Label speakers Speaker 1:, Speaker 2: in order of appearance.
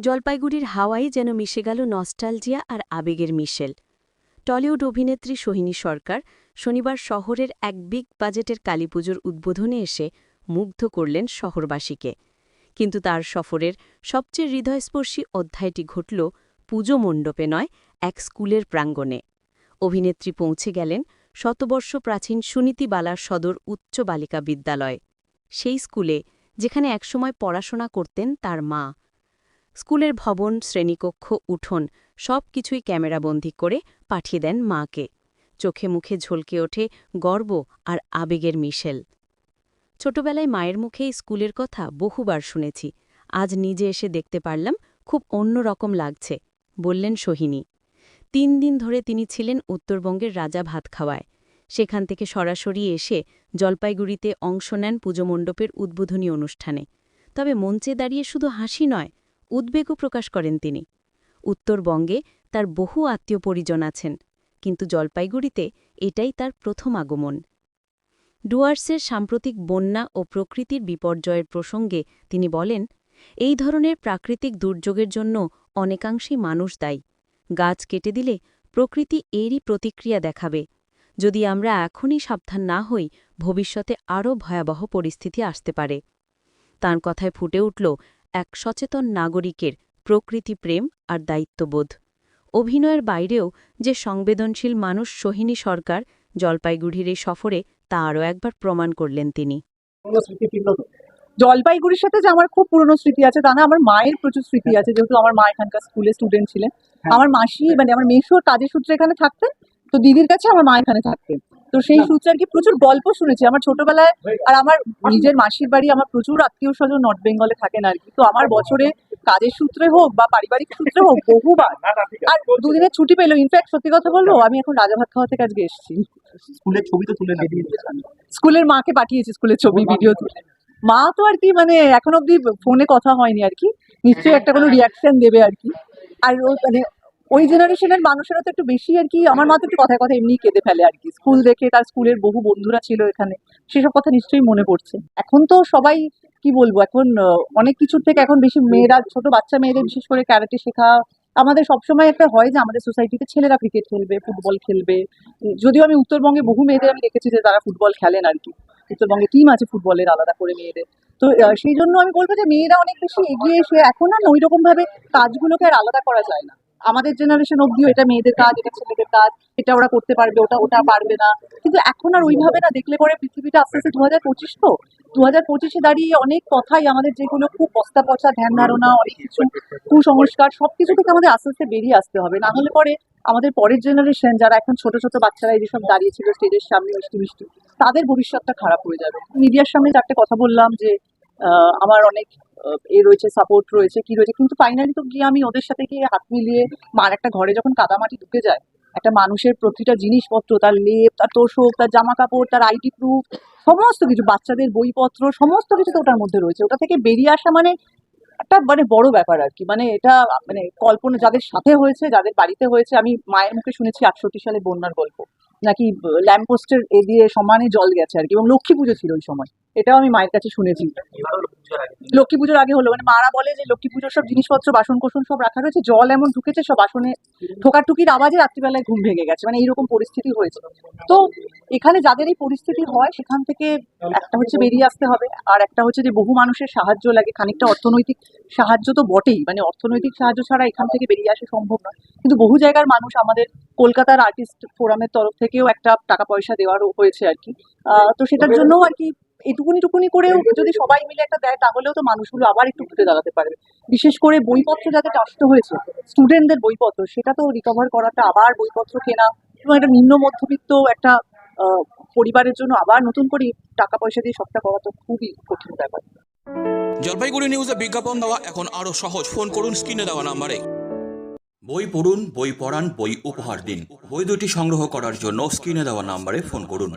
Speaker 1: জলপাইগুড়ির হাওয়াই যেন মিশে গেল নস্টালজিয়া আর আবেগের মিশেল। টলিউড অভিনেত্রী সোহিনী সরকার শনিবার শহরের এক বিগ বাজেটের কালীপুজোর উদ্বোধনে এসে মুগ্ধ করলেন শহরবাসীকে। কিন্তু তার সফরের সবচেয়ে হৃদয়স্পর্শী অধ্যায়টি ঘটল পুজো মণ্ডপে নয়, এক স্কুলের প্রাঙ্গণে। অভিনেত্রী পৌঁছে গেলেন শতবর্ষ প্রাচীন সুনীতিবালার সদর উচ্চ বালিকা বিদ্যালয়। সেই স্কুলে যেখানে একসময় পড়াশোনা করতেন তার মা। স্কুলের ভবন, শ্রেণীকক্ষ, উঠোন সব কিছুই ক্যামেরাবন্দি করে পাঠিয়ে দেন মাকে। চোখে মুখে ঝলকে ওঠে গর্ব আর আবেগের মিশেল। ছোটবেলায় মায়ের মুখে স্কুলের কথা বহুবার শুনেছি। আজ নিজে এসে দেখতে পারলাম খুব অন্য রকম লাগছে, বললেন সোহিনী। তিন দিন ধরে তিনি ছিলেন উত্তরবঙ্গের রাজা ভাত খাওয়ায়। সেখান থেকে সরাসরি এসে জলপাইগুড়িতে অংশ নেন পুজোমণ্ডপের উদ্বোধনী অনুষ্ঠানে। তবে মঞ্চে দাঁড়িয়ে শুধু হাসি নয় উদ্বেগও প্রকাশ করেন তিনি। উত্তরবঙ্গে তার বহু আত্মীয় পরিজন আছেন, কিন্তু জলপাইগুড়িতে এটাই তার প্রথম আগমন। ডুয়ার্সের সাম্প্রতিক বন্যা ও প্রকৃতির বিপর্যয়ের প্রসঙ্গে তিনি বলেন, এই ধরনের প্রাকৃতিক দুর্যোগের জন্য অনেকাংশেই মানুষ দায়ী। গাছ কেটে দিলে প্রকৃতি এরই প্রতিক্রিয়া দেখাবে। যদি আমরা এখনই সাবধান না হই, ভবিষ্যতে আরও ভয়াবহ পরিস্থিতি আসতে পারে। তাঁর কথায় ফুটে উঠল এক সচেতন নাগরিকের প্রকৃতি প্রেম আর দায়িত্ববোধ। অভিনয়ের বাইরেও যে সংবেদনশীল মানুষ সোহিনী সরকার জলপাইগুড়ির এই সফরে তা আরও একবার প্রমাণ করলেন তিনি।
Speaker 2: জলপাইগুড়ির সাথে যে আমার খুব পুরনো স্মৃতি আছে তা না আমার মায়ের প্রচুর স্মৃতি আছে যেহেতু আমার মা এখানকার স্কুলে স্টুডেন্ট ছিলেন।
Speaker 3: হ্যাঁ।
Speaker 2: আমার মাসি মানে আমার মেশোর কাজের সূত্রে এখানে থাকতেন তো দিদির কাছে আমার মা এখানে থাকতেন। তো সেই সূত্রে আর কি প্রচুর গল্প শুনেছি। আমার ছোটবেলায় আর আমার নিজের মাসির বাড়ি আমার প্রচুর আত্মীয় স্বজন নর্থ বেঙ্গলে থাকেন আর কি। তো আমার বছরে কাজের সূত্রে হোক বা পারিবারিক সূত্রে হোক বহুবার আর দুদিনের ছুটি পেল। ইনফ্যাক্ট সত্যি কথা বলব আমি এখন রাজাভাত খাওয়া থেকে আজকে এসেছি।
Speaker 3: স্কুলের ছবি তো তুলে
Speaker 2: স্কুলের মাকে পাঠিয়েছি স্কুলের ছবি ভিডিও তুলে। মা তো আর কি মানে এখন অব্দি ফোনে কথা হয়নি আর কি। নিশ্চয়ই একটা কোনো রিয়াকশন দেবে আর কি। আর ও মানে ওই জেনারেশনের মানুষেরা তো একটু বেশি আর কি, আমার মা তো একটু কথায় কথা এমনি কেঁদে ফেলে আর কি। স্কুল দেখে তার স্কুলের বহু বন্ধুরা ছিল এখানে, সেসব কথা নিশ্চয়ই মনে পড়ছে। এখন তো সবাই, কি বলব, এখন অনেক কিছুর থেকে এখন বেশি মেয়েরা, ছোট বাচ্চা মেয়েদের বিশেষ করে ক্যারাটে শেখা, আমাদের সবসময় একটা হয় যে আমাদের সোসাইটিতে ছেলেরা ক্রিকেট খেলবে ফুটবল খেলবে। যদিও আমি উত্তরবঙ্গে বহু মেয়েদের আমি দেখেছি যে তারা ফুটবল খেলেন আর কি। উত্তরবঙ্গে টিম আছে ফুটবলের আলাদা করে মেয়েদের। তো সেই জন্য আমি বলব যে মেয়েরা অনেক বেশি এগিয়ে এসে এখন আর ওই রকম ভাবে কাজগুলোকে আর আলাদা করা যায় না। আমাদের জেনারেশন অব্দিও এটা মেয়েদের কাজ, এটা ছেলেদের কাজ, এটা ওরা করতে পারবে, ওটা ওটা পারবে না। কিন্তু এখন আর ওইভাবে না, দেখলে পরে পৃথিবীটা আস্তে আস্তে দু হাজার পঁচিশ তো? দু হাজার পঁচিশে দাঁড়িয়ে অনেক কথাই আমাদের যেগুলো খুব পস্তা পচা ধ্যান ধারণা, অনেক কিছু, কুসংস্কার সব কিছু থেকে আমাদের আস্তে আস্তে বেরিয়ে আসতে হবে। না হলে পরে আমাদের পরের জেনারেশন যারা এখন ছোট ছোট বাচ্চারা এই যেসব দাঁড়িয়ে ছিল স্টেজের সামনে মিষ্টি মিষ্টি, তাদের ভবিষ্যৎটা খারাপ হয়ে যাবে। মিডিয়ার সামনে চারটে কথা বললাম যে আমার অনেক এ রয়েছে সাপোর্ট রয়েছে, কি রয়েছে। কিন্তু ফাইনালি তো গিয়ে আমি ওদের সাথে গিয়ে হাত মিলিয়ে মার একটা ঘরে যখন কাদামাটি ঢুকে যায়, একটা মানুষের প্রতিটা জিনিসপত্র, তার লেপ, তার তোষক, তার জামা কাপড় তার আইডি প্রুফ সমস্ত কিছু, বাচ্চাদের বইপত্র, সমস্ত কিছু তো ওটার মধ্যে রয়েছে। ওটা থেকে বেরিয়ে আসা মানে একটা মানে বড় ব্যাপার আর কি। মানে এটা মানে কল্পনা যাদের সাথে হয়েছে, যাদের বাড়িতে হয়েছে, আমি মায়ের মুখে শুনেছি আটষট্টি সালে বন্যার গল্প। নাকি ল্যাম্পপোস্টের এ দিয়ে সমানে জল গেছে আর কি, এবং লক্ষ্মী পুজো ছিল ওই সময়। এটাও আমি মায়ের কাছে শুনেছি। লক্ষ্মী পুজোর আগে হলো মানে মারা বলে যে লক্ষ্মী পুজোর সব জিনিসপত্র বাসন কোসন সব রাখা রয়েছে, জল এমন ঢুকেছে, সব বাসনে ঠোকাটুকির আওয়াজে রাত্রিবেলায় ঘুম ভেঙে গেছে মানে এইরকম পরিস্থিতি হয়েছে। তো এখানে যাদের এই পরিস্থিতি হয়, সেখান থেকে একটা হচ্ছে বেরিয়ে আসতে হবে, আর একটা হচ্ছে যে বহু মানুষের সাহায্য লাগে, খানিকটা অর্থনৈতিক সাহায্য তো বটেই মানে অর্থনৈতিক সাহায্য ছাড়া এখান থেকে বেরিয়ে আসা সম্ভব নয়। কিন্তু বহু জায়গার মানুষ আমাদের কলকাতার আর্টিস্ট ফোরামের তরফ থেকেও একটা টাকা পয়সা দেওয়ারও হয়েছে আর কি। তো সেটার জন্য আর কি এটুকুনি টুকুনি করেও যদি সবাই মিলে একটা দেয় তাহলেও তো মানুষগুলো আবার একটু ঘুরে দাঁড়াতে পারবে। বিশেষ করে বইপত্র যাতে নষ্ট হয়েছে স্টুডেন্টদের বইপত্র সেটা তো রিকভার করাটা আবার বইপত্র কেনা এবং একটা নিম্ন মধ্যবিত্ত একটা আহ, পরিবারের জন্য আবার নতুন করে টাকা পয়সা দিয়ে সবটা করা তো খুবই কঠিন ব্যাপার।
Speaker 4: জলপাইগুড়ি নিউজে বিজ্ঞাপন দেওয়া এখন আরও সহজ। ফোন করুন স্ক্রিনে দেওয়া নাম্বারে। বই পড়ুন বই পড়ান বই উপহার দিন। বই দুটি সংগ্রহ করার জন্য স্ক্রিনে দেওয়া নাম্বারে ফোন করুন।